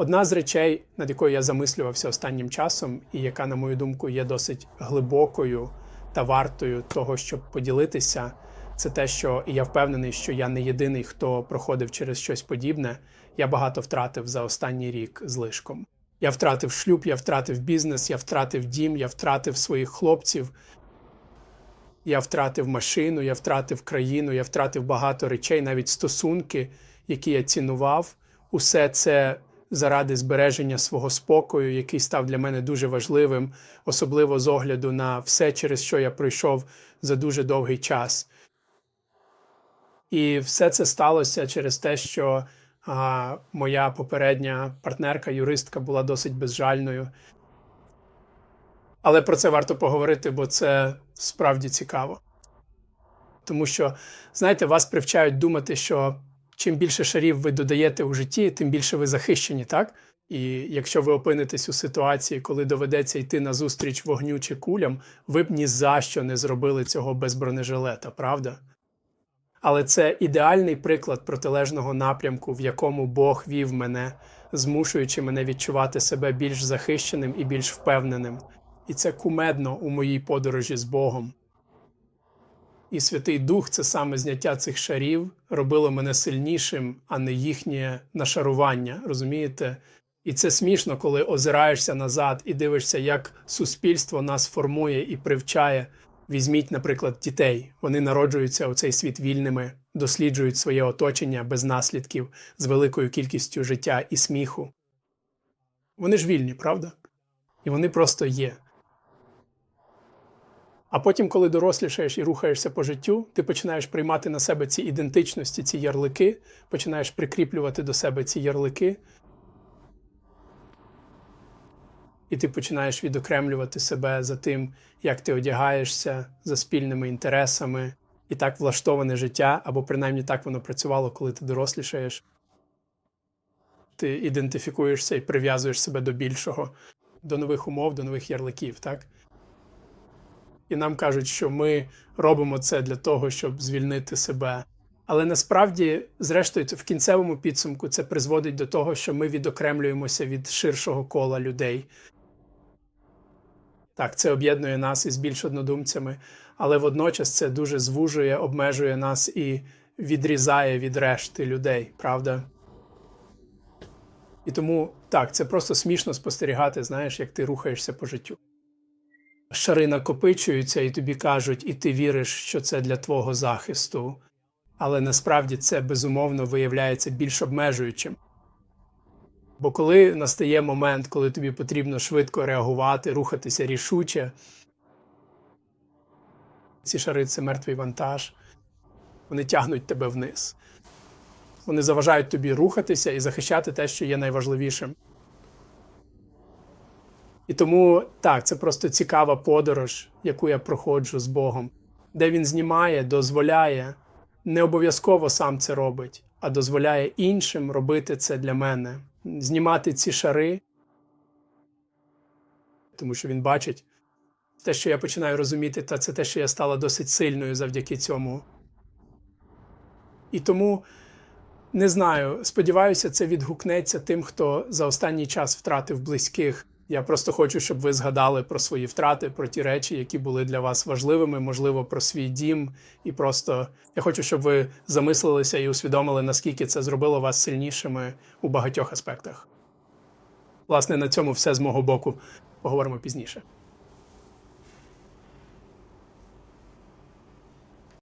Одна з речей, над якою я замислювався останнім часом, і яка, на мою думку, є досить глибокою та вартою того, щоб поділитися, це те, що і я впевнений, що я не єдиний, хто проходив через щось подібне. Я багато втратив за останній рік з лишком. Я втратив шлюб, я втратив бізнес, я втратив дім, я втратив своїх хлопців. Я втратив машину, я втратив країну, я втратив багато речей, навіть стосунки, які я цінував. Усе це заради збереження свого спокою, який став для мене дуже важливим, особливо з огляду на все, через що я пройшов за дуже довгий час. І все це сталося через те, що а, моя попередня партнерка, юристка, була досить безжальною. Але про це варто поговорити, бо це справді цікаво. Тому що, знаєте, вас привчають думати, що чим більше шарів ви додаєте у житті, тим більше ви захищені, так? І якщо ви опинитесь у ситуації, коли доведеться йти на зустріч вогню чи кулям, ви б ні за що не зробили цього без бронежилета, правда? Але це ідеальний приклад протилежного напрямку, в якому Бог вів мене, змушуючи мене відчувати себе більш захищеним і більш впевненим. І це кумедно у моїй подорожі з Богом. І Святий Дух, це саме зняття цих шарів, робило мене сильнішим, а не їхнє нашарування. Розумієте? І це смішно, коли озираєшся назад і дивишся, як суспільство нас формує і привчає. Візьміть, наприклад, дітей. Вони народжуються у цей світ вільними, досліджують своє оточення без наслідків, з великою кількістю життя і сміху. Вони ж вільні, правда? І вони просто є. А потім, коли дорослішаєш і рухаєшся по життю, ти починаєш приймати на себе ці ідентичності, ці ярлики, починаєш прикріплювати до себе ці ярлики. І ти починаєш відокремлювати себе за тим, як ти одягаєшся, за спільними інтересами, і так влаштоване життя, або принаймні так воно працювало, коли ти дорослішаєш. Ти ідентифікуєшся і прив'язуєш себе до більшого, до нових умов, до нових ярликів, так? І нам кажуть, що ми робимо це для того, щоб звільнити себе. Але насправді, зрештою, в кінцевому підсумку це призводить до того, що ми відокремлюємося від ширшого кола людей. Так, це об'єднує нас із більш однодумцями, але водночас це дуже звужує, обмежує нас і відрізає від решти людей, правда? І тому так, це просто смішно спостерігати, знаєш, як ти рухаєшся по життю. Шари накопичуються, і тобі кажуть, і ти віриш, що це для твого захисту. Але насправді це безумовно виявляється більш обмежуючим. Бо коли настає момент, коли тобі потрібно швидко реагувати, рухатися рішуче, ці шари це мертвий вантаж, вони тягнуть тебе вниз. Вони заважають тобі рухатися і захищати те, що є найважливішим. І тому так, це просто цікава подорож, яку я проходжу з Богом, де він знімає, дозволяє, не обов'язково сам це робить, а дозволяє іншим робити це для мене, знімати ці шари, тому що він бачить те, що я починаю розуміти, та це те, що я стала досить сильною завдяки цьому. І тому не знаю, сподіваюся, це відгукнеться тим, хто за останній час втратив близьких. Я просто хочу, щоб ви згадали про свої втрати, про ті речі, які були для вас важливими, можливо, про свій дім. І просто я хочу, щоб ви замислилися і усвідомили, наскільки це зробило вас сильнішими у багатьох аспектах. Власне, на цьому все з мого боку. Поговоримо пізніше.